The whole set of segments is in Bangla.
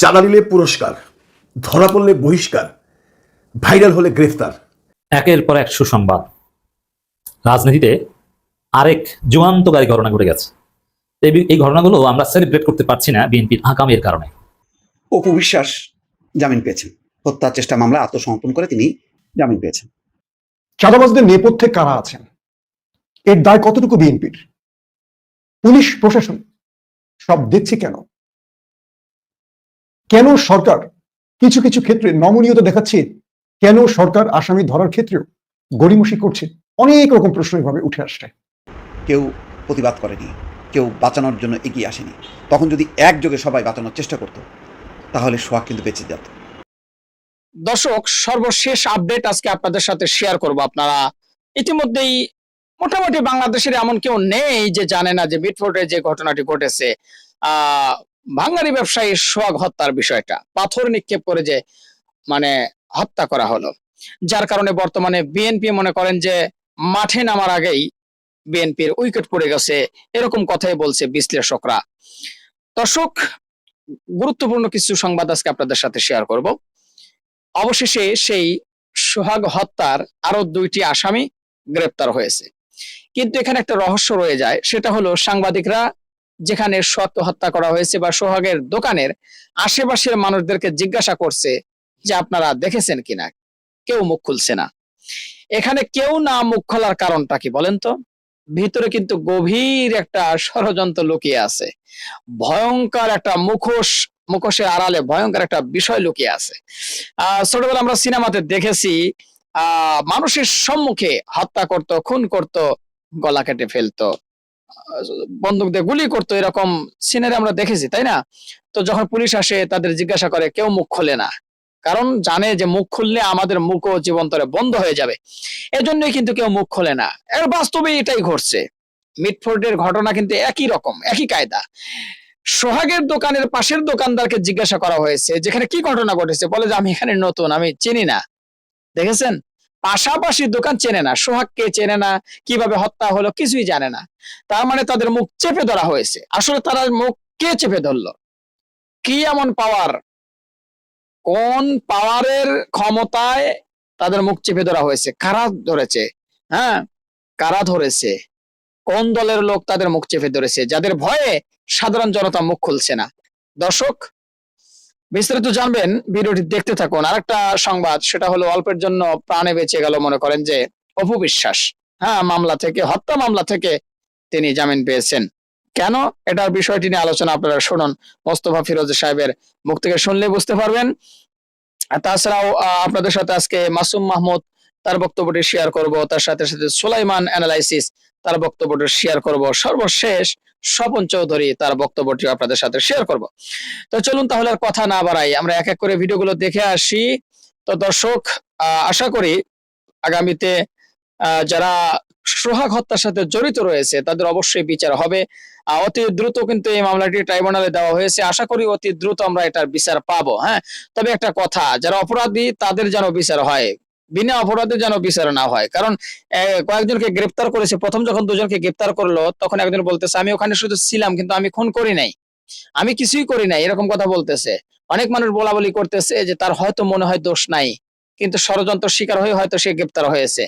চাঁদা নিলে পুরস্কার ধরা পড়লে বহিষ্কার ভাইরাল হলে গ্রেফতার। একের পর এক সুসংবাদ। রাজনীতিতে আরেক যুগান্তকারী ঘটনা ঘটে গেছে। এই ঘটনাগুলো আমরা সেলিব্রেট করতে পারছি না বিএনপির আকামের কারণে। অপু বিশ্বাস জামিন পেয়েছেন। হত্যা চেষ্টা মামলা আত্মসমর্পণ করে তিনি জামিন পেয়েছেন। চাঁদাবাজদের নেপথ্যে কারা আছেন? এর দায় কতটুকু বিএনপির? পুলিশ প্রশাসন সব দেখছে কেন? কেন সরকার? কিছু কিছু ক্ষেত্রে নমনীয়তা দেখাচ্ছে কেন সরকার আসামি ধরার ক্ষেত্রেও গড়িমসি করছে? অনেক রকম প্রশ্ন এভাবে উঠে আসছে। কেউ প্রতিবাদ করেনি কেউ বাঁচানোর জন্য এগিয়ে আসেনি। তখন যদি একযোগে সবাই বাঁচানোর চেষ্টা করতো তাহলে সোহাগ কিন্তু বেঁচে যেত। দর্শক সর্বশেষ আপডেট আজকে আপনাদের সাথে শেয়ার করব আপনারা। ইতিমধ্যেই মোটামুটি বাংলাদেশের এমন কেউ নেই যে জানে না যে মিটফোর্ডে যে ঘটনাটি ঘটেছে। বাঙালি ব্যবসায়ী সোহাগ হত্যার বিষয়টা। পাথর নিক্ষেপ করে যে মানে হত্যা করা হলো। যার কারণে বর্তমানে বিএনপি মনে করেন যে, মাঠে নামার আগেই বিএনপির উইকেট পড়ে গেছে। এরকম কথাই বলছে বিশ্লেষকরা। দর্শক, গুরুত্বপূর্ণ কিছু সংবাদ আজকে আপনাদের সাথে শেয়ার করব। অবশেষে সেই সোহাগ হত্যার আরও দুইটি আসামি গ্রেপ্তার হয়েছে। কিন্তু এখানে একটা রহস্য রয়ে যায়। সেটা হলো সাংবাদিকরা যেখানে সোহাগ হত্যা করা হয়েছে বা সোহাগের দোকানের আশেপাশের মানুষদেরকে জিজ্ঞাসা করছে যে আপনারা দেখেছেন কিনা? কেউ মুখ খুলছে না। এখানে কেউ না মুখ খোলার কারণটা কি বলেন তো? ভিতরে কিন্তু গভীর একটা ষড়যন্ত্র লুকিয়ে আছে। ভয়ঙ্কর একটা মুখোশ, মুখোশের আড়ালে ভয়ঙ্কর একটা বিষয় লুকিয়ে আছে। আহ ছোটবেলা আমরা সিনেমাতে দেখেছি, আহ, মানুষের সম্মুখে হত্যা করত, খুন করত, গলা কেটে ফেলতো। বন্দুক দিয়ে গুলি করতো এরকম সিনারি আমরা দেখেছি, তাই না? তো যখন পুলিশ আসে, তাদের জিজ্ঞাসা করে, কেউ মুখ খোলে না। কারণ জানে যে মুখ খুললে আমাদের মুখও জীবন্তরে বন্ধ হয়ে যাবে। এজন্যই কিন্তু কেউ মুখ খোলে না। এর বাস্তবে এটাই ঘটছে। মিটফোর্ডের ঘটনা কিন্তু একই রকম, একই কায়দা। সোহাগের দোকানের পাশের দোকানদারকে জিজ্ঞাসা করা হয়েছে, যেখানে কি ঘটনা ঘটেছে? বলে যে, আমি এখানে নতুন, আমি চিনি না। দেখেছেন? পাশাপাশি দোকান চেনে না, সোহাগকে চেনে না, কীভাবে হত্যা হলো কিছুই জানে না। তার মানে তাদের মুখ চেপে ধরা হয়েছে। আসলে তারা মুখ কে চেপে ধরলো। কি এমন পাওয়ার কোন পাওয়ারের ক্ষমতায় তাদের মুখ চেপে ধরা হয়েছে? কারা ধরেছে? হ্যাঁ কারা ধরেছে? কোন দলের লোক তাদের মুখ চেপে ধরেছে? যাদের ভয়ে সাধারণ জনতা মুখ খুলছে না। দর্শক বিস্তারিত জানবেন, ভিডিওটি দেখতে থাকুন। আরেকটা সংবাদ, সেটা হলো অল্পের জন্য প্রাণে বেঁচে গেল মনে করেন যে অপু বিশ্বাস। হ্যাঁ মামলা থেকে, হত্যা মামলা থেকে তিনি জামিন পেয়েছেন। কেন? এটার বিষয়টি নিয়ে আলোচনা আপনারা শুনুন। মোস্তফা ফিরোজ সাহেবের মুখ থেকে শুনলে বুঝতে পারবেন। তাছাড়াও আপনাদের সাথে আজকে মাসুম মাহমুদ, তার বক্তব্যটি শেয়ার করব। তার সাথে সাথে সুলাইমান অ্যানালাইসিস তার বক্তব্যটি শেয়ার করব। সর্বশেষ স্বপন চৌধুরী তার বক্তব্যটি আপনাদের সাথে শেয়ার করব। তো চলুন তাহলে আর কথা না বাড়াই, আমরা এক এক করে ভিডিওগুলো দেখে আসি। তো দর্শক আশা করি আগামীতে যারা সোহাগ হত্যার সাথে জড়িত রয়েছে, তাদের অবশ্যই বিচার হবে। অতি দ্রুত কিন্তু এই মামলাটি ট্রাইব্যুনালে দেওয়া হয়েছে। আশা করি অতি দ্রুত আমরা এটার বিচার পাবো হ্যাঁ? তবে একটা কথা, যারা অপরাধী, তাদের যেন বিচার হয়। বিনা অপরাধে যেন বিচার না হয়। কারণ কয়েকজনকে গ্রেপ্তার করেছে, প্রথম যখন দুজনকে গ্রেপ্তার করল, তখন একজন বলতেছে, আমি ওখানে শুধু ছিলাম, কিন্তু আমি খুন করি নাই। আমি কিছুই করি নাই, এরকম কথা বলতেছে। অনেক মানুষ বলা বলি করতেছে যে, তার হয়তো মনে হয় দোষ নাই, কিন্তু ষড়যন্ত্র শিকার হয়ে হয়তো সে গ্রেপ্তার হয়েছে।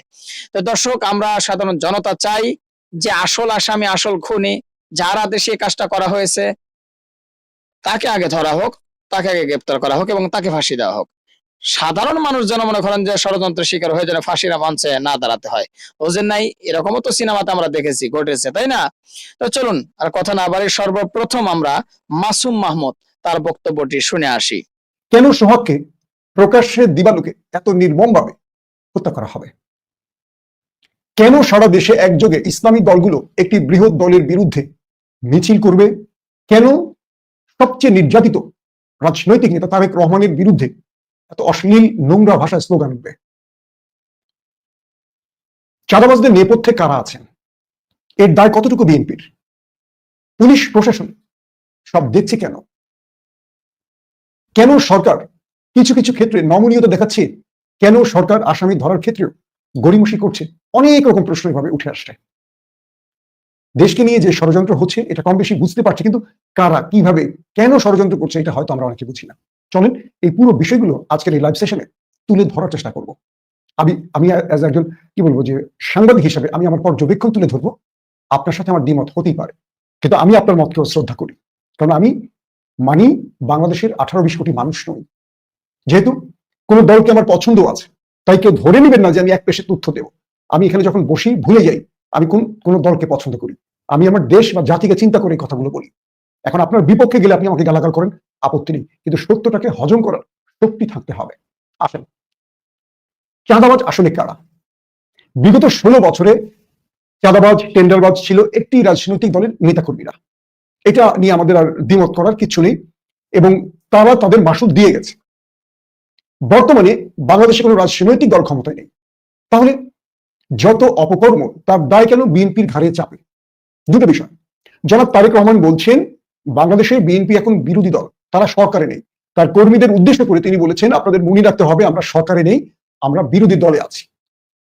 তো দর্শক, আমরা সাধারণ জনতা চাই যে, আসল আসামি, আসল খুনি, যার আদেশে কাজটা করা হয়েছে, তাকে আগে ধরা হোক, তাকে আগে গ্রেপ্তার করা হোক এবং তাকে ফাঁসি দেওয়া হোক। সাধারণ মানুষ যেন মনে করেন যে ষড়যন্ত্রের শিকার হয়ে যেন ফাঁসির মঞ্চে না দাঁড়াতে হয়। ওজের নাই? এরকমও তো সিনেমাতে আমরা দেখেছি, ঘটেছে, তাই না? তো চলুন, আর কথা না বাড়ি সর্বপ্রথম আমরা মাসুম মাহমুদ তার বক্তব্যটি শুনে আসি। কেন সোহাগকে প্রকাশ্যে দিবালুকে এত নির্মমভাবে হত্যা করা হবে? কেন সারা দেশে একযোগে ইসলামী দলগুলো একটি বৃহৎ দলের বিরুদ্ধে মিছিল করবে? কেন সবচেয়ে নির্যাতিত রাজনৈতিক নেতা তারেক রহমানের বিরুদ্ধে এত অশ্লীল, নোংরা ভাষায় স্লোগান উঠবে। চাঁদাবাজদের নেপথ্যে কারা আছেন? এর দায় কতটুকু বিএনপির? পুলিশ, প্রশাসন, সব দেখছে কেন? কেন সরকার, কিছু কিছু ক্ষেত্রে নমনীয়তা দেখাচ্ছে, কেন সরকার আসামি ধরার ক্ষেত্রেও গড়িমসি করছে? অনেক রকম প্রশ্ন এভাবে উঠে আসছে। দেশকে নিয়ে যে ষড়যন্ত্র হচ্ছে, এটা কম বেশি বুঝতে পারছি, কিন্তু কারা, কীভাবে, কেন ষড়যন্ত্র করছে, এটা হয়তো আমরা অনেকে বুঝি না। চলেন এই পুরো বিষয়গুলো আজকের এই লাইভ সেশনে তুলে ধরার চেষ্টা করব। আমি আমি অ্যাজ একজন, কি বলব যে, সাংবাদিক হিসেবে আমি আমার পর্যবেক্ষণ তুলে ধরবো। আপনার সাথে আমার দ্বিমত হতেই পারে। কিন্তু আমি আপনার মতকেও শ্রদ্ধা করি। কারণ আমি মানি বাংলাদেশের আঠারো, বিশ কোটি মানুষ নই। যেহেতু কোনো দলকে আমার পছন্দ আছে, তাই কেউ ধরে নেবেন না যে আমি এক পেশে তথ্য দেব। আমি এখানে যখন বসি, ভুলে যাই, আমি কোন কোন দলকে পছন্দ করি। আমি আমার দেশ বা জাতিকে চিন্তা করে এই কথাগুলো বলি। এখন আপনার বিপক্ষে গেলে আপনি আমাকে গালাগাল করেন আপত্তি নেই। কিন্তু সত্যটাকে হজম করার শক্তি থাকতে হবে। আসেন। চাঁদাবাজ আসলে কারা? বিগত ষোলো বছরে চাঁদাবাজ, টেন্ডারবাজ ছিল একটি রাজনৈতিক দলের নেতাকর্মীরা। এটা নিয়ে আমাদের আর দ্বিমত করার কিছু নেই এবং তারা তাদের মাসুল দিয়ে গেছে। বর্তমানে বাংলাদেশে কোনো রাজনৈতিক দল ক্ষমতায় নেই। তাহলে যত অপকর্ম, তার দায় কেন বিএনপির ঘাড়ে চাপে? দুটো বিষয়। জনাব তারেক রহমান বলছেন, বাংলাদেশে বিএনপি এখন বিরোধী দল। তারা সরকারে নেই। তার কর্মীদের উদ্দেশ্য করে তিনি বলেছেন, আপনাদের মনে রাখতে হবে, আমরা সরকারে নেই, আমরা বিরোধী দলে আছি।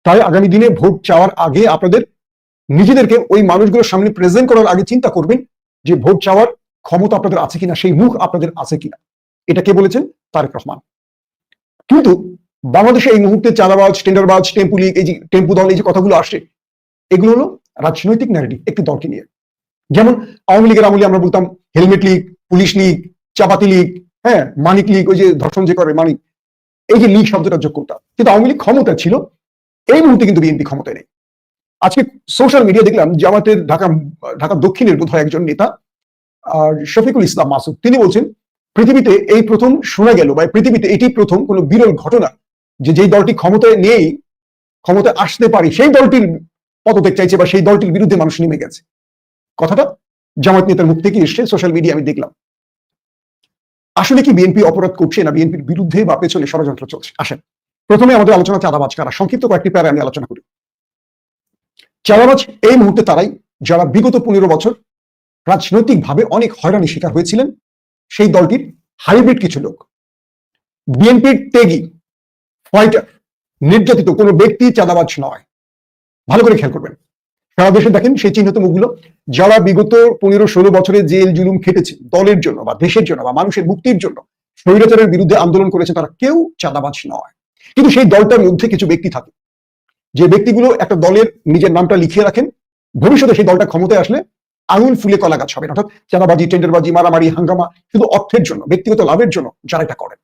তাই আগামী দিনে ভোট চাওয়ার আগে আপনাদের নিজেদেরকে ওই মানুষগুলোর সামনে প্রেজেন্ট করার আগে চিন্তা করবেন যে ভোট চাওয়ার ক্ষমতা আপনাদের আছে কিনা, সেই মুখ আপনাদের আছে কিনা। এটা কে বলেছেন? তারেক রহমান। কিন্তু বাংলাদেশে এই মুহূর্তে চাঁদাবাজ, টেন্ডারবাজ, টেম্পু লীগ, এই যে টেম্পু দল, এই যে কথাগুলো আসে, এগুলো হলো রাজনৈতিক ন্যারেটিভ একটি দলকে নিয়ে। যেমন আওয়ামী লীগের আমলে আমরা বলতাম, হেলমেট লীগ, পুলিশ লীগ চাপাতি লীগ হ্যাঁ মানিক লীগ ওই যে ধর্ষণ যে করে মানিক, এই যে লীগ শব্দটা যোগ করতাম কিন্তু আওয়ামী লীগ ক্ষমতা ছিল, এই মুহূর্তে কিন্তু বিএনপি ক্ষমতায় নেই। আজকে সোশ্যাল মিডিয়া দেখলাম জামাতের ঢাকা ঢাকা দক্ষিণের বোধহয় একজন নেতা, আর শফিকুল ইসলাম মাসুদ, তিনি বলছেন, পৃথিবীতে এই প্রথম শোনা গেল, বা পৃথিবীতে এটি প্রথম কোনো বিরল ঘটনা, যে যেই দলটি ক্ষমতায় নেই, ক্ষমতায় আসতে পারে, সেই দলটির পদত্যাগ চাইছে, বা সেই দলটির বিরুদ্ধে মানুষ নেমে গেছে। কথাটা জামাত নেতার মুখ থেকে এসছে সোশ্যাল মিডিয়া আমি দেখলাম। আসলে কি বিএনপি অপরাধ করছে না বিএনপির বিরুদ্ধে বা পেছনে ষড়যন্ত্র চলছে? আসেন। প্রথমে আমাদের আলোচনা চাঁদাবাজ কারা? সংক্ষিপ্ত কয়েকটি প্যারে আমি আলোচনা করি। চাঁদাবাজ এই মুহূর্তে তারাই, যারা বিগত পনেরো বছর রাজনৈতিকভাবে অনেক হয়রানি শিকার হয়েছিলেন, সেই দলটির হাইব্রিড কিছু লোক। বিএনপির ত্যাগী ফাইটার নির্যাতিত কোনো ব্যক্তি চাঁদাবাজ নয়। ভালো করে খেয়াল করবেন। সারা দেশে দেখেন সেই চিহ্নিত মুখগুলো যারা বিগত পনেরো, ষোলো বছরে জেল, জুলুম খেটেছে, দলের জন্য বা দেশের জন্য বা মানুষের মুক্তির জন্য স্বৈরাচারের বিরুদ্ধে আন্দোলন করেছে, তারা কেউ চাঁদাবাজ নয়। কিন্তু সেই দলটার মধ্যে কিছু ব্যক্তি থাকে। যে ব্যক্তিগুলো একটা দলের নিজের নামটা লিখিয়ে রাখেন, ভবিষ্যতে সেই দলটা ক্ষমতায় আসলে আঙুল ফুলে কলা গাছ হবে। অর্থাৎ চাঁদাবাজি, টেন্ডারবাজি, মারামারি, হাঙ্গামা শুধু অর্থের জন্য, ব্যক্তিগত লাভের জন্য যারা এটা করেন।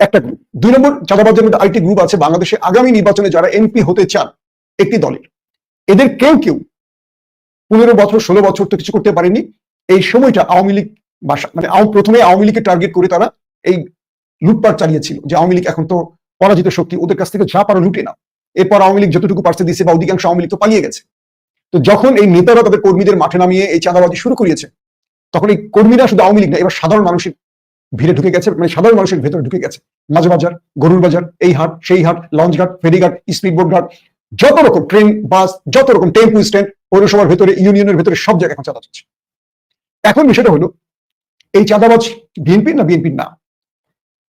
একটা গ্রুপ দুই নম্বর চাঁদাবাজের মধ্যে আরেকটি গ্রুপ আছে বাংলাদেশে আগামী নির্বাচনে যারা এমপি হতে চান, একটি দলের। এদের কেউ কেউ পনেরো বছর, ষোলো বছর তো কিছু করতে পারেনি। এই সময়টা আওয়ামী লীগ বা সা- মানে প্রথমে আওয়ামী লীগকে টার্গেট করে তারা এই লুটপাট চালিয়েছিল যে আওয়ামী লীগ এখন তো পরাজিত শক্তি, ওদের কাছ থেকে যা পারো লুটে নাও। এরপর আওয়ামী লীগ যতটুকু পার্সে দিয়েছে বা অধিকাংশ আওয়ামী লীগ তো পালিয়ে গেছে। তো যখন এই নেতারা তাদের কর্মীদের মাঠে নামিয়ে এই চাঁদাবাজি শুরু করিয়েছে, তখন এই কর্মীরা শুধু আওয়ামী লীগ না, এবার সাধারণ মানুষের ভিড়ে ঢুকে গেছে মানে সাধারণ মানুষের ভেতরে ঢুকে গেছে। মাঝে বাজার গরুর বাজার এই হাট, সেই হাট লঞ্চ ঘাট ফেরিঘাট বোট ঘাট যত রকম ট্রেন, বাস, যত রকম টেম্পু, স্ট্যান্ড, পৌরসভার ভেতরে, ইউনিয়নের ভেতরে সব জায়গায় এখন চাঁদা চলছে এখন বিষয়টা হলো, এই চাঁদাবাজ বিএনপির না বিএনপির না?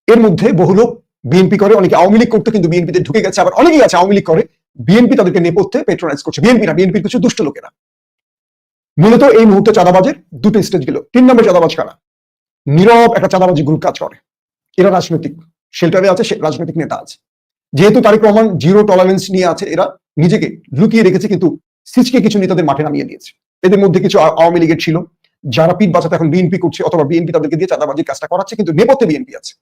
এর মধ্যে বহু লোক বিএনপি করে, অনেকে আওয়ামী লীগ করতে কিন্তু বিএনপিতে ঢুকে গেছে, আবার অনেকেই আছে আওয়ামী লীগ করে, বিএনপি তাদেরকে নেপথ্যে পেট্রোনাইজ করছে। বিএনপি না, বিএনপির কিছু দুষ্ট লোকেরা। মূলত এই মুহূর্তে চাঁদাবাজের দুটো স্টেজ গেল। তিন নম্বর চাঁদাবাজ কারা? নীরব একটা চাঁদাবাজি গ্রুপ কাজ করে। এরা রাজনৈতিক শেল্টারে আছে রাজনৈতিক নেতা আছে। যেহেতু তারেক রহমান জিরো টলারেন্স নিয়ে আছে, এরা নিজেকে লুকিয়ে রেখেছে, কিন্তু সিচকে কিছু নেতাদের মাঠে নামিয়ে দিয়েছে। এদের মধ্যে কিছু আওয়ামী লীগের ছিল, যারা পিঠ বাঁচাতে এখন বিএনপি করছে অথবা বিএনপি তাদেরকে দিয়ে চাঁদাবাজির কাজটা করাচ্ছে, কিন্তু নেপথ্যে বিএনপি আছে।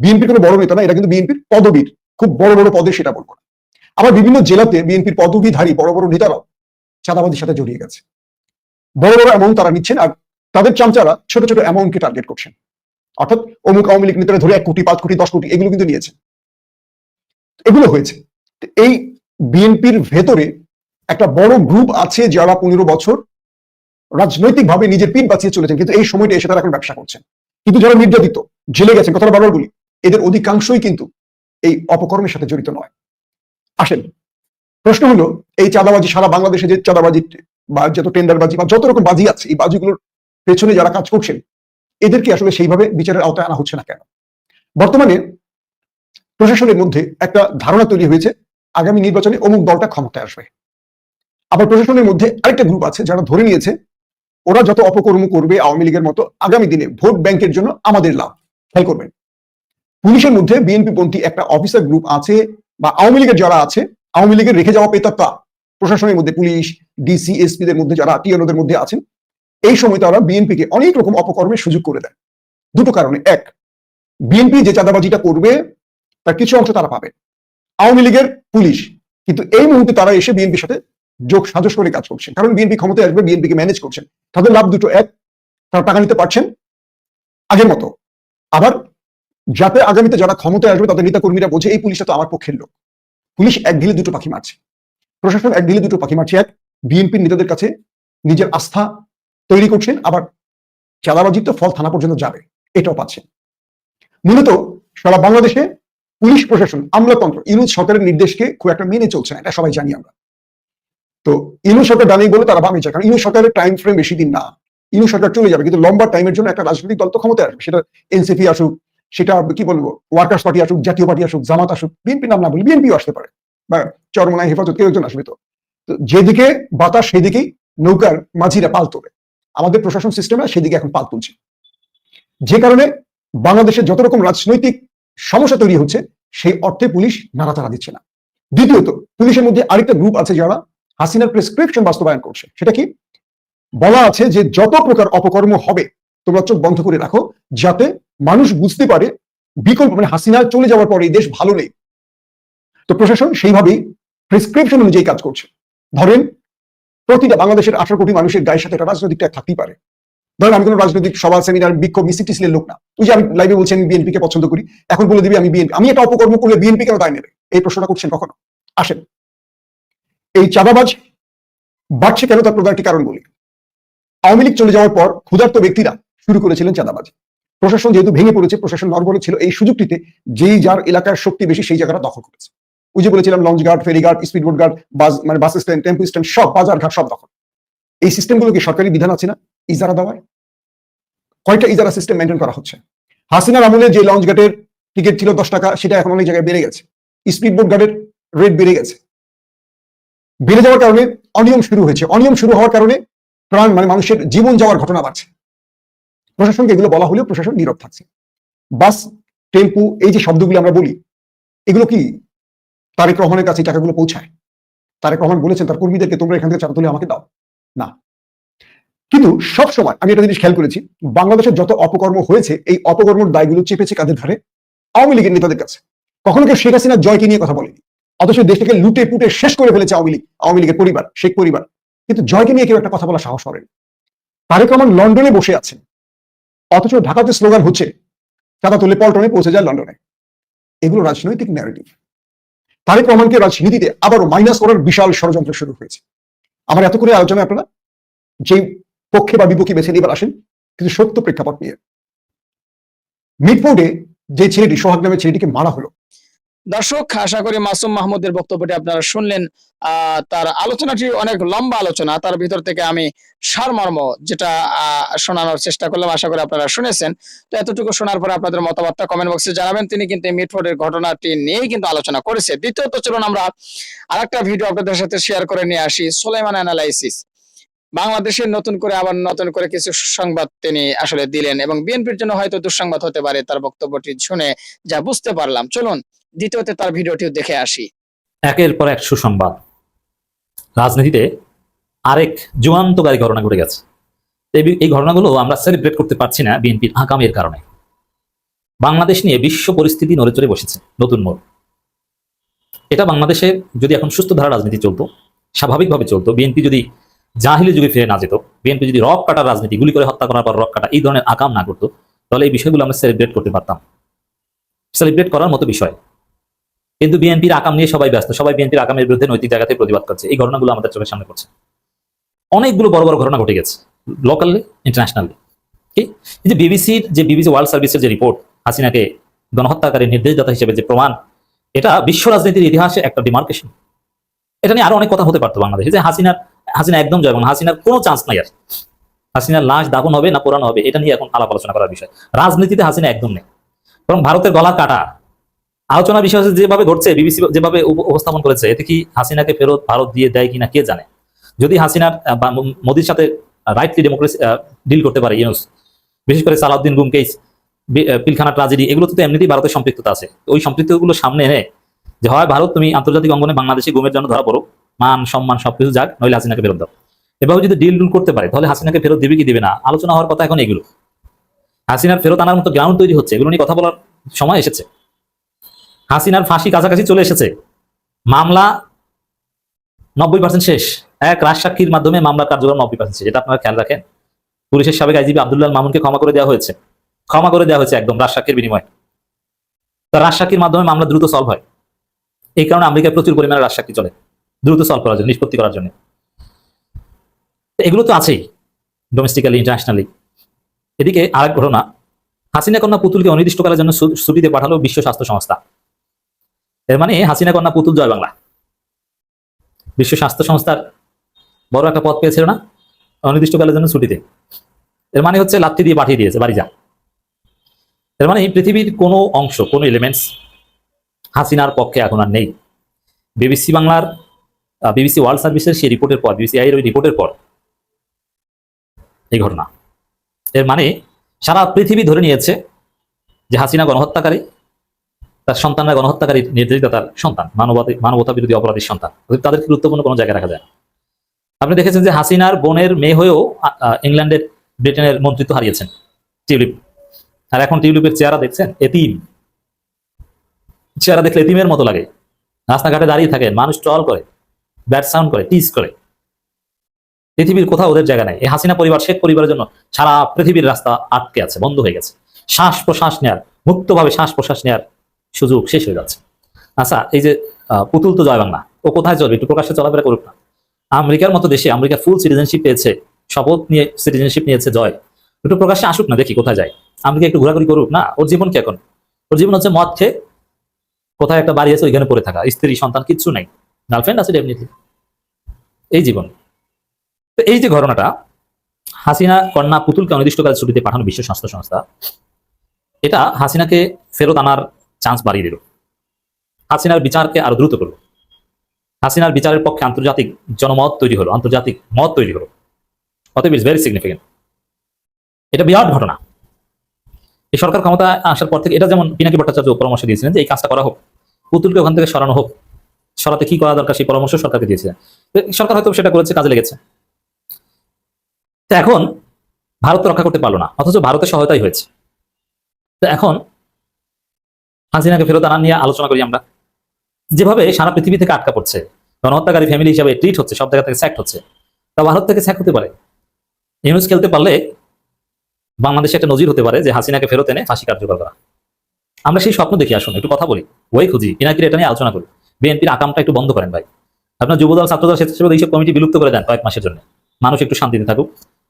বিএনপির কোনো বড় নেতা না এরা কিন্তু বিএনপির পদবীর, খুব বড় বড় পদে সেটা বলব না। আবার বিভিন্ন জেলাতে বিএনপির পদবীধারী, বড় বড় নেতারাও চাঁদাবাজির সাথে জড়িয়ে গেছে। বড় বড় অ্যামাউন্ট তারা নিচ্ছেন, আর তাদের চামচারা ছোট ছোট অ্যামাউন্টকে টার্গেট করছেন। অর্থাৎ অমুক আওয়ামী লীগ নেতারা ধরে এক কোটি, পাঁচ কোটি, দশ কোটি, এগুলো কিন্তু নিয়েছে। এগুলো হয়েছে। এই বিএনপির ভেতরে একটা বড় গ্রুপ আছে যারা পনেরো বছর রাজনৈতিকভাবে নিজের পিঠ বাঁচিয়ে চলেছেন, কিন্তু এই সময়টা এসে তারা এখন ব্যবসা করছেন। কিন্তু যারা নির্যাতিত, জেলে গেছেন, কথাটা বারবার বলি, এদের অধিকাংশই কিন্তু এই অপকর্মের সাথে জড়িত নয়। আসেন, প্রশ্ন হলো, এই চাঁদাবাজি সারা বাংলাদেশে যে চাঁদাবাজি, বা যত টেন্ডারবাজি, বা যত রকম বাজি আছে, এই বাজিগুলোর পেছনে যারা কাজ করছেন, এদেরকে আসলে সেইভাবে বিচারের আওতায় আনা হচ্ছে না কেন? বর্তমানে প্রশাসনের মধ্যে একটা ধারণা তৈরি হয়েছে আগামী নির্বাচনে অমুক দলটা ক্ষমতায় আসবে। আবার প্রশাসনের মধ্যে আরেকটা গ্রুপ আছে যারা ধরে নিয়েছে, ওরা যত অপকর্ম করবে আওয়ামী লীগের মতো আগামী দিনে ভোট ব্যাংকের জন্য আমাদের লাভ। খেয়াল করবেন। পুলিশের মধ্যে বিএনপি পন্থী একটা অফিসার গ্রুপ আছে বা আওয়ামী লীগের যারা আছে, আওয়ামী লীগের রেখে যাওয়া পেতাত্তা প্রশাসনের মধ্যে পুলিশ, ডিসি এসপি দের মধ্যে যারা টিএনওদের মধ্যে আছেন, এই সময় তারা বিএনপি কে অনেক রকম অপকর্মের সুযোগ করে দেয়। দুটো কারণে। এক, বিএনপি যে চাঁদাবাজিটা করবে, তার কিছু অংশ তারা পাবে। আওয়ামী লীগের পুলিশ। কিন্তু এই মুহূর্তে তারা এসে বিএনপির সাথে যোগ সাজস করে কাজ করছেন। কারণ বিএনপি ক্ষমতায় আসবে, বিএনপি কে ম্যানেজ করছেন। তাদের লাভ দুটো, এক, তারা টাকা নিতে পারছেন আগের মতো। আবার যাতে আগামীতে যারা ক্ষমতায় আসবে, তাদের নেতা কর্মীরা বোঝে, এই পুলিশটা তো আমার পক্ষের লোক। পুলিশ এক ঢিলে দুটো পাখি মারছে। প্রশাসন এক ঢিলে দুটো পাখি মারছে। এক, বিএনপির নেতাদের কাছে নিজের আস্থা তৈরি করছেন। আবার চাঁদাবাজির তো ফল থানা পর্যন্ত যাবে। এটাও পাচ্ছেন। মূলত সারা বাংলাদেশে পুলিশ প্রশাসন, আমলাতন্ত্র, ইউনুস সরকারের নির্দেশকে খুব একটা মেনে চলছে না, এটা সবাই জানি আমরা। তো ইউনুস সরকার ডানেই বলে তারা বামে যায় কারণ ইউনুস সরকারের টাইম ফ্রেম বেশি দিন না। ইউনুস সরকার চলে যাবে, কিন্তু লম্বা টাইমের জন্য একটা রাজনৈতিক দল তো ক্ষমতায় আসবে। সেটা এনসিপি আসুক, সেটা কি বলব ওয়ার্কার্স পার্টি আসুক, জাতীয় পার্টি আসুক, জামাত আসুক বিএনপি নাম না বলি বিএনপিও আসতে পারে, বা চরমনায় হেফাজত কেউ একজন আসবে তো। যেদিকে বাতাস, সেদিকেই নৌকার মাঝিরা পাল তোলে। আমাদের প্রশাসন সিস্টেমে সেদিকে এখন পাল তুলছে। যে কারণে বাংলাদেশে যত রকম রাজনৈতিক সমস্যা তৈরি হচ্ছে, সেই অর্থে পুলিশ নাড়াচাড়া দিচ্ছে না। দ্বিতীয়ত, পুলিশের মধ্যে আরেকটা গ্রুপ আছে যারা হাসিনার প্রেসক্রিপশন বাস্তবায়ন করছে। সেটা কি? বলা আছে যে যত প্রকার অপকর্ম হবে, তোমরা চোখ বন্ধ করে রাখো, যাতে মানুষ বুঝতে পারে বিকল্প মানে হাসিনা চলে যাওয়ার পরে দেশ ভালো নেই। তো প্রশাসন সেইভাবেই প্রেসক্রিপশন অনুযায়ী কাজ করছে। ধরেন, প্রতিটা বাংলাদেশের আঠারো কোটি মানুষের গায়ের সাথে একটা রাজনৈতিক ট্যাগ থাকতেই পারে। ধরেন আমি কোনো রাজনৈতিক সভা সেমিনার বিক্ষোভ মিছিল টিসিলের লোক না। ওই যে আমি লাইভে বলছি, আমি বিএনপি কে পছন্দ করি। এখন বলে দিবি, আমি বিএনপি আমি একটা অপকর্ম করলে বিএনপি কেন দায় নেবে? এই প্রশ্নটা করছেন কখনো? আসেন। এই চাঁদাবাজ বাড়ছে কেন তার প্রধান একটি কারণ বলি? আওয়ামী লীগ চলে যাওয়ার পর ক্ষুধার্ত ব্যক্তিরা শুরু করেছিলেন চাঁদাবাজ। প্রশাসন যেহেতু ভেঙে পড়েছে, প্রশাসন নরবরে ছিল, এই সুযোগটিতে যেই যার এলাকার শক্তি বেশি, সেই জায়গাটা দখল করেছে। ওই যে বলেছিলাম, launch guard, ferry guard speed boat guard, bus মানে বাস স্ট্যান্ড, টেম্পো স্ট্যান্ড, সব, বাজার ঘাট, সব দখল। এই সিস্টেমগুলো কি সরকারি বিধান আছে না? ইজারা দেওয়ার কয়টা ইজারা সিস্টেম মেনটেন করা হচ্ছে? হাসিনার আমলে যে লঞ্চ ঘাটের টিকিট ছিল দশ টাকা, সেটা এখন অনেক জায়গায় বেড়ে গেছে। স্পিড গার্ডের রেট বেড়ে গেছে। বেড়ে যাওয়ার কারণে অনিয়ম শুরু হয়েছে। অনিয়ম শুরু হওয়ার কারণে প্রাণ মানে মানুষের জীবন যাওয়ার ঘটনা বাড়ছে। প্রশাসনকে এগুলো বলা হলেও প্রশাসন নীরব থাকছে। বাস, টেম্পু, এই যে শব্দগুলো আমরা বলি, এগুলো কি তারেক রহমানের কাছে টাকাগুলো পৌঁছায়? তারেক রহমান বলেছেন, তার কর্মীদেরকে তোমরা এখান থেকে চাঁদা তুলে আমাকে দাও। না। কিন্তু সব সময় আমি একটা জিনিস খেয়াল করেছি বাংলাদেশের যত অপকর্ম হয়েছে, এই অপকর্মের দায়গুলো চেপেছে কাদের ঘাড়ে? আওয়ামী লীগের নেতাদের কাছে। কখনো কেউ শেখ হাসিনার জয়কে নিয়ে কথা বলেনি। অথচ দেশটাকে লুটে পুটে শেষ করে ফেলেছে আওয়ামী লীগ, আওয়ামী লীগের পরিবার, শেখ পরিবার। কিন্তু জয়কে নিয়ে কেউ একটা কথা বলা সাহস করেন। তারেক রহমান লন্ডনে বসে আছেন। অথচ ঢাকাতে স্লোগান হচ্ছে, চাঁদা তুলে পল্টনে পৌঁছে যায় লন্ডনে। এগুলো রাজনৈতিক ন্যারেটিভ তারেক রহমানকে রাজনীতিতে আবারও মাইনাস করার বিশাল ষড়যন্ত্র শুরু হয়েছে। আমার এত করে আলোচনা আপনারা? যে পক্ষে বা বিপক্ষে বেছে এবার আসেন। কিন্তু সত্য প্রেক্ষাপট নিয়ে। মিডফোর্ডে যে ছেলেটি, সোহাগ নামের ছেলেটিকে মারা হলো। দর্শক, আশা করি মাসুম মাহমুদের বক্তব্যটি আপনারা শুনলেন। তার আলোচনাটি অনেক লম্বা আলোচনা, তার ভিতর থেকে আমি সারমর্ম যেটা শোনানোর চেষ্টা করলাম, আশা করি আপনারা শুনেছেন। তো এতটুকু শোনার পরে আপনাদের মতামতটা কমেন্ট বক্সে জানাবেন। তিনি কিন্তু মিটফোর্ডের ঘটনাটি নিয়েই কিন্তু আলোচনা করেছে। দ্বিতীয়ত চলুন আমরা আরেকটা ভিডিও আপনাদের সাথে শেয়ার করে নিয়ে আসি, সোলাইমান অ্যানালাইসিস বাংলাদেশের নতুন করে আবার নতুন করে কিছু সংবাদ তিনি আসলে দিলেন এবং বিএনপির জন্য হয়তো দুঃসংবাদ হতে পারে তার বক্তব্যটি শুনে যা বুঝতে পারলাম। চলুন, দ্বিতীয়তে তার ভিডিওটিও দেখে আসি। একের পর এক সুসংবাদ। রাজনীতিতে আরেক যুগান্তকারী ঘটনা ঘটে গেছে। এই ঘটনাগুলো আমরা সেলিব্রেট করতে পারছি না বিএনপির আকামের কারণে। বাংলাদেশ নিয়ে বিশ্ব পরিস্থিতি নড়ে চড়ে বসেছে নতুন মোড়। এটা বাংলাদেশে যদি এখন সুস্থ ধারা রাজনীতি চলতো, স্বাভাবিকভাবে চলতো, বিএনপি যদি জাহিলি যুগে ফিরে না যেত। বিএনপি যদি রক কাটা রাজনীতি, গুলি করে হত্যা করার পর রক কাটা এই ধরনের আকাম না করতো, তাহলে এই বিষয়গুলো আমরা সেলিব্রেট করতে পারতাম। সেলিব্রেট করার মতো বিষয়। কিন্তু বিএনপির আকাম নিয়ে সবাই ব্যস্ত, সবাই বিএনপির আকামের বিরুদ্ধে নৈতিক জায়গাতে প্রতিবাদ করছে। এই ঘটনাগুলো আমাদের চোখের সামনে পড়ছে। অনেকগুলো বড় বড় ঘটনা ঘটে গেছে লোকালি ইন্টারন্যাশনালি এই যে বিবিসির যে বিবিসি ওয়ার্ল্ড সার্ভিসের যে রিপোর্ট হাসিনাকে গণহত্যাকারী নির্দেশদাতা হিসেবে যে প্রমাণ, এটা বিশ্ব রাজনীতির ইতিহাসে একটা ডিমার্কেশন এটা নিয়ে আরও অনেক কথা হতে পারতো বাংলাদেশে। যে হাসিনার হাসিনা একদম জয় বাংলা হাসিনার কোনো চান্স নাই আর। হাসিনার লাশ দাফন হবে না পোড়ানো হবে, এটা নিয়ে এখন আলাপ আলোচনা করার বিষয়। রাজনীতিতে হাসিনা একদম নেই। বরং ভারতের গলা কাটা। আলোচনা বিষয় যেভাবে ঘটছে বিবিসি যেভাবে উপস্থাপন করেছে, এতে কি হাসিনাকে ফেরত ভারত দিয়ে দেয় কিনা কে জানে? যদি হাসিনার মোদির সাথে রাইটলি ডেমোক্রেসি ডিল করতে পারে ইউনুস, বিশেষ করে সালাউদ্দিন গুম কেস পিলখানা ট্রাজেডি এগুলো তো এমনিতেই ভারতের সম্পৃক্ততা আছে। ওই সম্পৃক্তগুলো সামনে এনে যে, হয় ভারত তুমি আন্তর্জাতিক অঙ্গনে বাংলাদেশে গুমের জন্য ধরা পড়ো মান, সম্মান সবকিছু যাক, নইলে হাসিনাকে ফেরত দাও। এভাবে যদি ডিল ডুল করতে পারে, তাহলে হাসিনাকে ফেরত দিবে কি দিবে না? আলোচনা হওয়ার কথা এখন এগুলো। হাসিনার ফেরত আনার মতো গ্রাউন্ড তৈরি হচ্ছে, এগুলো নিয়ে কথা বলার সময় এসেছে। হাসিনার ফাঁসি কাছাকাছি চলে এসেছে। মামলা নব্বই পার্সেন্ট শেষ। এক রাজ সাক্ষীর মাধ্যমে মামলা কার্যক্রম নব্বই পার্সেন্ট শেষ। এটা আপনারা খেয়াল রাখেন। পুলিশের সাবেক আইজিপি আব্দুল্লাহ মামুনকে ক্ষমা করে দেওয়া হয়েছে। ক্ষমা করে দেওয়া হয়েছে একদম রাজ সাক্ষীর বিনিময়ে। রাজ সাক্ষীর মাধ্যমে মামলা দ্রুত সলভ হয়। এই কারণে আমেরিকায় প্রচুর পরিমাণে রাজ সাক্ষী চলে। দ্রুত সলভ করার জন্য, নিষ্পত্তি করার জন্য। এগুলো তো আছেই ডোমেস্টিক্যালি ইন্টারন্যাশনালি এদিকে আরেক ঘটনা, হাসিনা কন্যা পুতুলকে অনির্দিষ্টকালের জন্য ছুটিতে পাঠালো বিশ্ব স্বাস্থ্য সংস্থা। এর মানে হাসিনা কন্যা পুতুল জয় বাংলা। বিশ্ব স্বাস্থ্য সংস্থার বড় একটা পদ পেয়েছিল না, অনির্দিষ্টকালের জন্য ছুটিতে। এর মানে হচ্ছে লাত্তি দিয়ে পাঠিয়ে দিয়েছে, বাড়ি যা। এর মানে পৃথিবীর কোনো অংশ, কোনো এলিমেন্টস হাসিনার পক্ষে এখন আর নেই। বিবিসি বাংলার বিবিসি ওয়ার্ল্ড সার্ভিসের সেই রিপোর্টের পর বিবিসি আই এর ওই রিপোর্টের পর এই ঘটনা। এর মানে সারা পৃথিবী ধরে নিয়েছে যে হাসিনা গণহত্যাকারী, তার সন্তানরা গণহত্যাকারী নির্দেশিত তার সন্তান, মানবতা মানবতা বিরোধী অপরাধীর সন্তান। তাদেরকে গুরুত্বপূর্ণ কোনো জায়গায় রাখা যায় আপনি দেখেছেন যে হাসিনার বোনের মেয়ে হয়েও ইংল্যান্ডের ব্রিটেনের মন্ত্রিত্ব হারিয়েছেন, টিউলিপ। আর এখন টিউলিপের চেহারা দেখছেন, এতিম। চেহারা দেখলে এতিমের মতো লাগে। রাস্তাঘাটে দাঁড়িয়ে থাকে মানুষ ট্রল করে। ব্যাট সাউন্ড করে টিজ করে। পৃথিবীর কোথাও ওদের জায়গা নাই। এই হাসিনা পরিবার, শেখ পরিবারের জন্য সারা পৃথিবীর রাস্তা আটকে আছে, বন্ধ হয়ে গেছে। শ্বাস প্রশ্বাস নেয়ার, মুক্তভাবে শ্বাস প্রশ্বাস নেয়ার সুযোগ শেষ হয়ে যাচ্ছে। আচ্ছা এই যে পুতুল তো জয় বাংলা। ও কোথায় চলবে? একটু প্রকাশ্যে চলাফেরা করুক না। আমেরিকার মতো দেশে আমেরিকা ফুল সিটিজেনশিপ পেয়েছে, শপথ নিয়ে সিটিজেনশিপ নিয়েছে জয়। একটু প্রকাশ্যে আসুক না, দেখি কোথায় যায়। আমেরিকা একটু ঘোরাঘুরি করুক না? ওর জীবন কি এখন? ওর জীবন হচ্ছে মদ খেয়ে কোথায় একটা বাড়ি আছে, ওইখানে পড়ে থাকা। স্ত্রী, সন্তান, কিচ্ছু নাই। গার্লফ্রেন্ড আছে ডেফিনেটলি এই জীবন। তো এই যে ঘটনাটা, হাসিনা, কন্যা পুতুলকে অনির্দিষ্টকাল ছুটিতে পাঠানো বিশ্ব স্বাস্থ্য সংস্থা, এটা হাসিনাকে ফেরত আনার চান্স বাড়িয়ে দিল। হাসিনার বিচারকে আরও দ্রুত করল। হাসিনার বিচারের পক্ষে আন্তর্জাতিক জনমত তৈরি হলো, আন্তর্জাতিক মত তৈরি হলো। অতএব ইটস ভেরি সিগনিফিকেন্ট এটা বিরাট ঘটনা। এই সরকার ক্ষমতা আসার পর থেকে, এটা যেমন পিনাকি ভট্টাচার্য পরামর্শ দিয়েছিলেন যে এই কাজটা করা হোক, পুতুলকে ওখান থেকে সরানো হোক সরাতে কি করা দরকার সেই পরামর্শ সরকারকে দিয়েছিলেন সরকার হয়তো সেটা করেছে, কাজে লেগেছে। তো এখন ভারত রক্ষা করতে পারল না, অথচ ভারতের সহায়তাই হয়েছে। তো এখন হাসিনাকে ফেরত আনা নিয়ে আলোচনা করি আমরা। যেভাবে সারা পৃথিবী থেকে আটকা পড়ছে, গণহত্যাকারী ফ্যামিলি হিসাবে ট্রিট হচ্ছে, সব জায়গা থেকে স্যাক্ট হচ্ছে, তা ভারত থেকে স্যাক হতে পারে। ইউনুস খেলতে পারলে বাংলাদেশে একটা নজির হতে পারে যে হাসিনাকে ফেরত এনে ফাঁসি কার্যকর করা। আমরা সেই স্বপ্ন দেখি, আসুন একটু কথা বলি, ওই খুঁজি পিনাকির এটা নিয়ে আলোচনা করি। বিএনপির আকামটা একটু বন্ধ করেন ভাই। আপনার যুবদল, ছাত্রদল, স্বেচ্ছাসেবক এইসব কমিটি বিলুপ্ত করে দেন কয়েক মাসের জন্য। মানুষ একটু শান্তিতে থাকুক।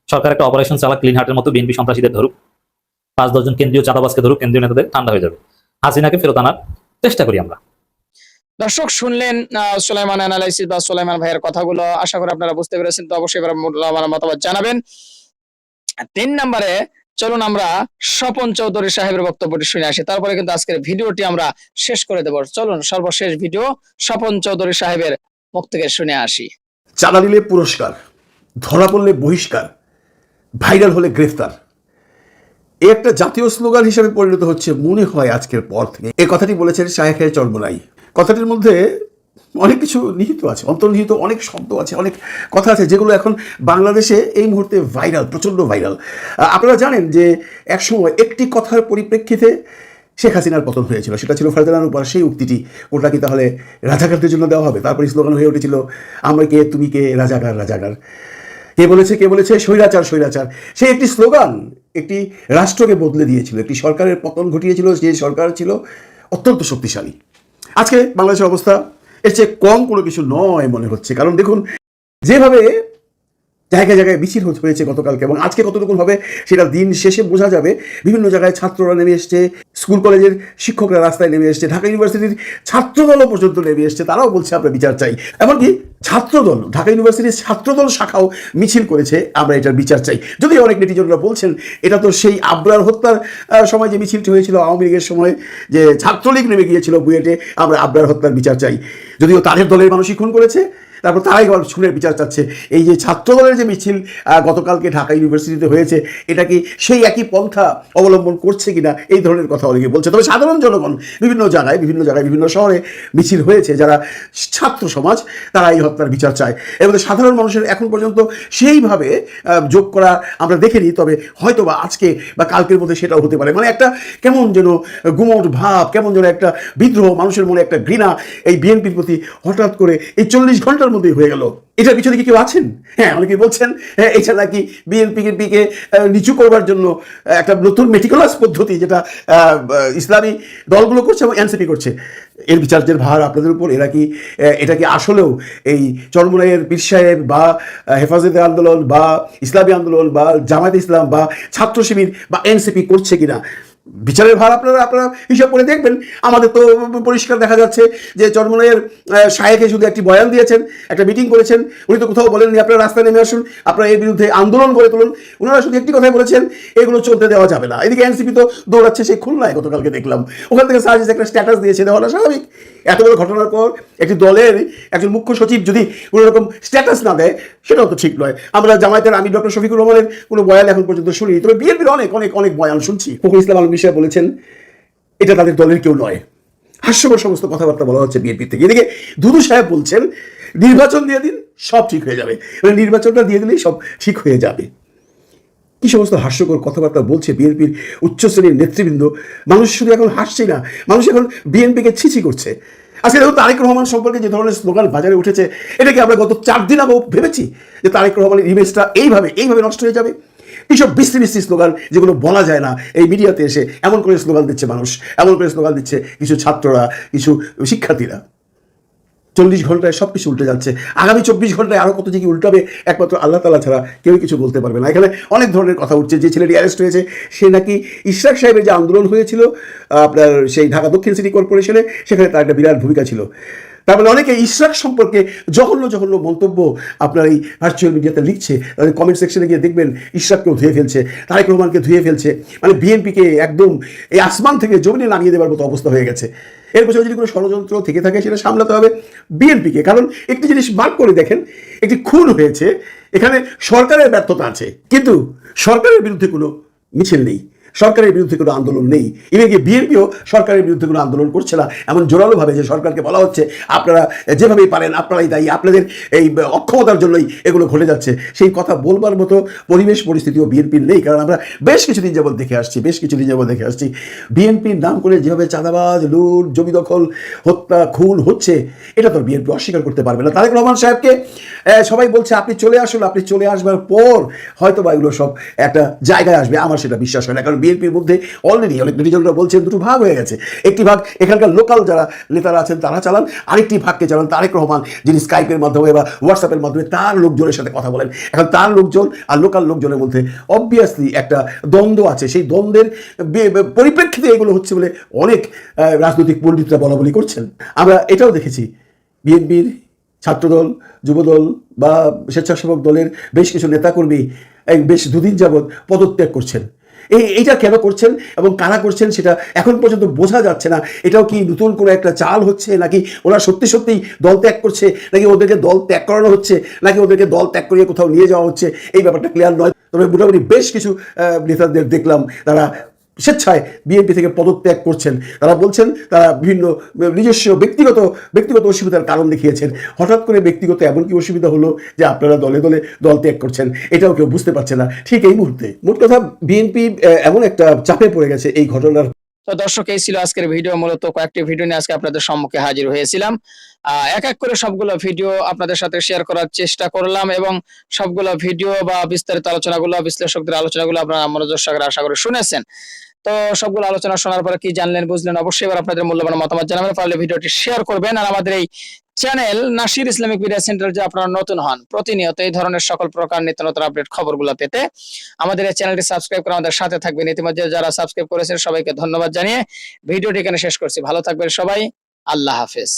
সরকার একটা অপারেশন চালা ক্লিন হার্টের মতো বিএনপি সন্ত্রাসীদের ধরুক। পাঁচ দশজন কেন্দ্রীয় চাঁদাবাজকে ধরুক, কেন্দ্রীয় নেতাদের ঠান্ডা হয়ে যাবে। হাসিনাকে ফেরত আনার চেষ্টা করি আমরা। দর্শক, শুনলেন সুলাইমান অ্যানালাইসিস বা সুলাইমান ভাইয়ের কথাগুলো। আশা করি আপনারা বুঝতে পেরেছেন। তো অবশ্যই মতামত জানাবেন। তিন নম্বরে চলুন আমরা স্বপন চৌধুরী সাহেবের বক্তব্যটি শুনে আসি। তারপরে কিন্তু আজকের ভিডিওটি আমরা শেষ করে দেব। চলুন সর্বশেষ ভিডিও স্বপন চৌধুরী সাহেবের থেকে শুনে আসি। চাঁদা দিলে পুরস্কার, ধরা পড়লে বহিষ্কার, ভাইরাল হলে গ্রেফতার। এ একটা জাতীয় স্লোগান হিসেবে পরিণত হচ্ছে, মনে হয় আজকের পর থেকে। এ কথাটি বলেছেন শাহেখের চর্মনাই। কথাটির মধ্যে অনেক কিছু নিহিত আছে, অন্তর্নিহিত অনেক শব্দ আছে, অনেক কথা আছে যেগুলো এখন বাংলাদেশে এই মুহূর্তে ভাইরাল, প্রচণ্ড ভাইরাল। আপনারা জানেন যে একসময় একটি কথার পরিপ্রেক্ষিতে শেখ হাসিনার পতন হয়েছিল, সেটা ছিল ফারদানার উপর, সেই উক্তিটি ওটা কি তাহলে রাজাকারদের জন্য দেওয়া হবে? তারপরে স্লোগান হয়ে উঠেছিল, আমরা কে, তুমি কে, রাজাকার রাজাকার। কে বলেছে কে বলেছে? স্বৈরাচার স্বৈরাচার। সেই একটি স্লোগান একটি রাষ্ট্রকে বদলে দিয়েছিল, একটি সরকারের পতন ঘটিয়েছিল, যে সরকার ছিল অত্যন্ত শক্তিশালী। আজকে বাংলাদেশের অবস্থা এর চেয়ে কম কোনো কিছু নয় মনে হচ্ছে। কারণ দেখুন যেভাবে জায়গায় জায়গায় মিছিল হয়েছে গতকালকে এবং আজকে কতটুকু হবে সেটা দিন শেষে বোঝা যাবে। বিভিন্ন জায়গায় ছাত্ররা নেমে এসছে, স্কুল কলেজের শিক্ষকরা রাস্তায় নেমে এসছে, ঢাকা ইউনিভার্সিটির ছাত্রদলও পর্যন্ত নেমে এসছে, তারাও বলছে, আমরা বিচার চাই। এমনকি ছাত্রদল, ঢাকা ইউনিভার্সিটির ছাত্রদল শাখাও মিছিল করেছে, আমরা এটার বিচার চাই। যদিও অনেক নেটিজনরা বলছেন, এটা তো সেই আবরার হত্যার সময় যে মিছিলটি হয়েছিল, আওয়ামী লীগের সময় যে ছাত্রলীগ নেমে গিয়েছিল বুয়েটে, আমরা আবরার হত্যার বিচার চাই। যদিও তাদের দলের মানুষই খুন করেছে তারপর তারাই আবার শুনের বিচার চাচ্ছে। এই যে ছাত্রদলের যে মিছিল গতকালকে ঢাকা ইউনিভার্সিটিতে হয়েছে, এটা কি সেই একই পন্থা অবলম্বন করছে কিনা, এই ধরনের কথা অনেকে বলছে। তবে সাধারণ জনগণ বিভিন্ন জায়গায় বিভিন্ন জায়গায়, বিভিন্ন শহরে মিছিল হয়েছে, যারা ছাত্র সমাজ তারা এই হত্যার বিচার চায়। এবং সাধারণ মানুষের এখন পর্যন্ত সেইভাবে যোগ করা আমরা দেখিনি তবে হয়তো বা আজকে বা কালকের মধ্যে সেটাও হতে পারে। মানে একটা কেমন যেন গুমট ভাব, কেমন যেন একটা বিদ্রোহ, মানুষের মনে একটা ঘৃণা, এই বিএনপির প্রতি হঠাৎ করে এই চল্লিশ ঘণ্টার মধ্যেই হয়ে গেল। এটার পিছনে কি কেউ আছেন? হ্যাঁ অনেকে বলছেন হ্যাঁ, এটা নাকি বিএনপিকে পিকে নিচু করবার জন্য একটা নতুন মেটিকুলাস পদ্ধতি যেটা ইসলামী দলগুলো করছে এবং এনসিপি করছে। এর বিচার্যের ভার আপনাদের উপর এরা কি এটা কি আসলেও এই চরমুনাইয়ের পীর সাহেব বা হেফাজতে আন্দোলন বা ইসলামী আন্দোলন বা জামায়াত ইসলাম বা ছাত্র শিবির বা এনসিপি করছে কিনা? বিচারের ভার আপনারা আপনারা হিসাব করে দেখবেন। আমাদের তো পরিষ্কার দেখা যাচ্ছে যে চরমনাইয়ের শায়েকে শুধু একটি বয়ান দিয়েছেন, একটা মিটিং করেছেন। উনি তো কোথাও বলেননি, আপনারা রাস্তায় নেমে আসুন, আপনারা এর বিরুদ্ধে আন্দোলন করে তুলুন। ওনারা শুধু একটি কথাই বলেছেন, এগুলো চলতে দেওয়া যাবে না। এদিকে এনসিপি তো দৌড়াচ্ছে সেই খুলনায় গতকালকে দেখলাম। ওখান থেকে সাহায্যে একটা স্ট্যাটাস দিয়েছে, দেওয়াটা স্বাভাবিক। এত বড় ঘটনার পর একটি দলের একজন মুখ্য সচিব যদি কোনো রকম স্ট্যাটাস না দেয়, সেটাও তো ঠিক নয়। আমরা জামায়াতের আমি ডক্টর শফিকুর রহমানের কোনো বয়ান এখন পর্যন্ত শুনি তবে বিএনপির অনেক অনেক অনেক বয়ান শুনছি। ফখরুল ইসলাম আলম বিষয়ে বলেছেন, এটা তাদের দলের কেউ নয়। হাস্যকর সমস্ত কথাবার্তা বলা হচ্ছে বিএনপি থেকে। এদিকে দুদু সাহেব বলছেন, নির্বাচন দিয়ে দিন সব ঠিক হয়ে যাবে। নির্বাচনটা দিয়ে দিলেই সব ঠিক হয়ে যাবে। কি সমস্ত হাস্যকর কথাবার্তা বলছে বিএনপির উচ্চ শ্রেণির নেতৃবৃন্দ? মানুষ শুধু এখন হাসছে না, মানুষ এখন বিএনপিকে ছিছি করছে। আজকে দেখুন, তারেক রহমান সম্পর্কে যে ধরনের স্লোগান বাজারে উঠেছে এটাকে আমরা গত চার দিন আগেও ভেবেছি যে তারেক রহমানের ইমেজটা এইভাবে এইভাবে নষ্ট হয়ে যাবে? এইসব বিশ্রী বিশ্রী স্লোগান যেগুলো বলা যায় না, এই মিডিয়াতে এসে এমন করে স্লোগান দিচ্ছে মানুষ, এমন করে স্লোগান দিচ্ছে কিছু ছাত্ররা, কিছু শিক্ষার্থীরা। চল্লিশ ঘন্টায় সব কিছু উল্টে যাচ্ছে। আগামী চব্বিশ ঘন্টায় আরও কত যে কি উল্টাবে, একমাত্র আল্লাহ তালা ছাড়া কেউ কিছু বলতে পারবে না। এখানে অনেক ধরনের কথা উঠছে। যে ছেলেটি অ্যারেস্ট হয়েছে, সে নাকি ইশরাক সাহেবের যে আন্দোলন হয়েছিল আপনার সেই ঢাকা দক্ষিণ সিটি কর্পোরেশনে, সেখানে তার একটা বিরাট ভূমিকা ছিল। তার মানে অনেকে ইশরাক সম্পর্কে জঘন্য জঘন্য মন্তব্য আপনার এই ভার্চুয়াল মিডিয়াতে লিখছে। তাদের কমেন্ট সেকশনে গিয়ে দেখবেন ইশরাককেও ধুয়ে ফেলছে, তারেক রহমানকে ধুয়ে ফেলছে। মানে বিএনপিকে একদম এই আসমান থেকে জমিনে নামিয়ে দেওয়ার মতো অবস্থা হয়ে গেছে। এর পেছনে যদি কোনো ষড়যন্ত্র থেকে থাকে সেটা সামলাতে হবে বিএনপিকে কারণ একটি জিনিস বার করে দেখেন, একটি খুন হয়েছে, এখানে সরকারের ব্যর্থতা আছে। কিন্তু সরকারের বিরুদ্ধে কোনো মিছিল নেই। সরকারের বিরুদ্ধে কোনো আন্দোলন নেই। এদিকে বিএনপিও সরকারের বিরুদ্ধে কোনো আন্দোলন করছে না। এমন জোরালোভাবে যে সরকারকে বলা হচ্ছে, আপনারা যেভাবেই পারেন, আপনারাই দায়ী, আপনাদের এই অক্ষমতার জন্যই এগুলো ঘটে যাচ্ছে। সেই কথা বলবার মতো পরিবেশ পরিস্থিতিও বিএনপির নেই। কারণ আমরা বেশ কিছুদিন যাবৎ দেখে আসছি, বেশ কিছুদিন যাবৎ দেখে আসছি। বিএনপির নাম করে যেভাবে চাঁদাবাজ, লুট, জমি দখল, হত্যা, খুন হচ্ছে, এটা তো বিএনপি অস্বীকার করতে পারবে না। তারেক রহমান সাহেবকে সবাই বলছে, আপনি চলে আসুন, আপনি চলে আসবার পর হয়তো বা এগুলো সব একটা জায়গায় আসবে। আমার সেটা বিশ্বাস হয় না। কারণ বিএনপির মধ্যে অলরেডি অনেক নেটিজনরা বলছেন দুটো ভাগ হয়ে গেছে। একটি ভাগ এখানকার লোকাল যারা নেতারা আছেন, তারা চালান। আরেকটি ভাগকে চালান তারেক রহমান, যিনি স্কাইপের মাধ্যমে বা হোয়াটসঅ্যাপের মাধ্যমে তার লোকজনের সাথে কথা বলেন। এখন তার লোকজন আর লোকাল লোকজনের মধ্যে অবভিয়াসলি একটা দ্বন্দ্ব আছে। সেই দ্বন্দ্বের পরিপ্রেক্ষিতে এগুলো হচ্ছে বলে অনেক রাজনৈতিক পণ্ডিতরা বলা বলি করছেন। আমরা এটাও দেখেছি। বিএনপির ছাত্রদল, যুবদল বা স্বেচ্ছাসেবক দলের বেশ কিছু নেতাকর্মী বেশ দুদিন যাবৎ পদত্যাগ করছেন। এই এইটা কেন করছেন এবং কারা করছেন সেটা এখন পর্যন্ত বোঝা যাচ্ছে না। এটাও কি নতুন কোনো একটা চাল হচ্ছে নাকি ওরা সত্যি সত্যিই দল ত্যাগ করছে, নাকি ওদেরকে দল ত্যাগ করানো হচ্ছে, নাকি ওদেরকে দল ত্যাগ করিয়ে কোথাও নিয়ে যাওয়া হচ্ছে? এই ব্যাপারটা ক্লিয়ার নয়। তবে মোটামুটি বেশ কিছু নেতাদের দেখলাম, তারা স্বেচ্ছায় বিএনপি থেকে পদত্যাগ করছেন। তারা বলছেন, তারা বিভিন্ন নিজস্ব ব্যক্তিগত ব্যক্তিগত অসুবিধার কারণ দেখিয়েছেন। হঠাৎ করে ব্যক্তিগত এমন কি অসুবিধা হলো যে আপনারা দলে দলে দল ত্যাগ করছেন। এটাও কেউ বুঝতে পারছে না। ঠিক এই মুহূর্তে মোট কথা বিএনপি এমন একটা চাপে পড়ে গেছে এই ঘটনার তো দর্শক, এই ছিল আজকের ভিডিও। মূলত কয়েকটি ভিডিও নিয়ে আজকে আপনাদের সম্মুখে হাজির হয়েছিলাম। এক এক করে সবগুলো ভিডিও আপনাদের সাথে শেয়ার করার চেষ্টা করলাম এবং সবগুলো ভিডিও বা বিস্তারিত আলোচনাগুলো, বিশ্লেষকদের আলোচনাগুলো আপনারা মনোযোগ সহকারে আশা করে শুনেছেন। তো সবগুলো আলোচনা শোনার পরে কি জানলেন, বুঝলেন, অবশ্যই এবার আপনাদের মূল্যবান মতামত জানাবেন। পারলে ভিডিওটি শেয়ার করবেন আর আমাদের এই channel Nasir Islamic media centre যে আপনারা নতুন হন, প্রতিনিয়ত এই ধরনের সকল প্রকার নিত্য নতুন আপডেট খবরগুলো পেতে আমাদের এই চ্যানেলটি সাবস্ক্রাইব করে আমাদের সাথে থাকবেন। ইতিমধ্যে যারা সাবস্ক্রাইব করেছেন সবাইকে ধন্যবাদ জানিয়ে ভিডিওটি এখানে শেষ করছি। ভালো থাকবেন সবাই। আল্লাহ হাফেজ।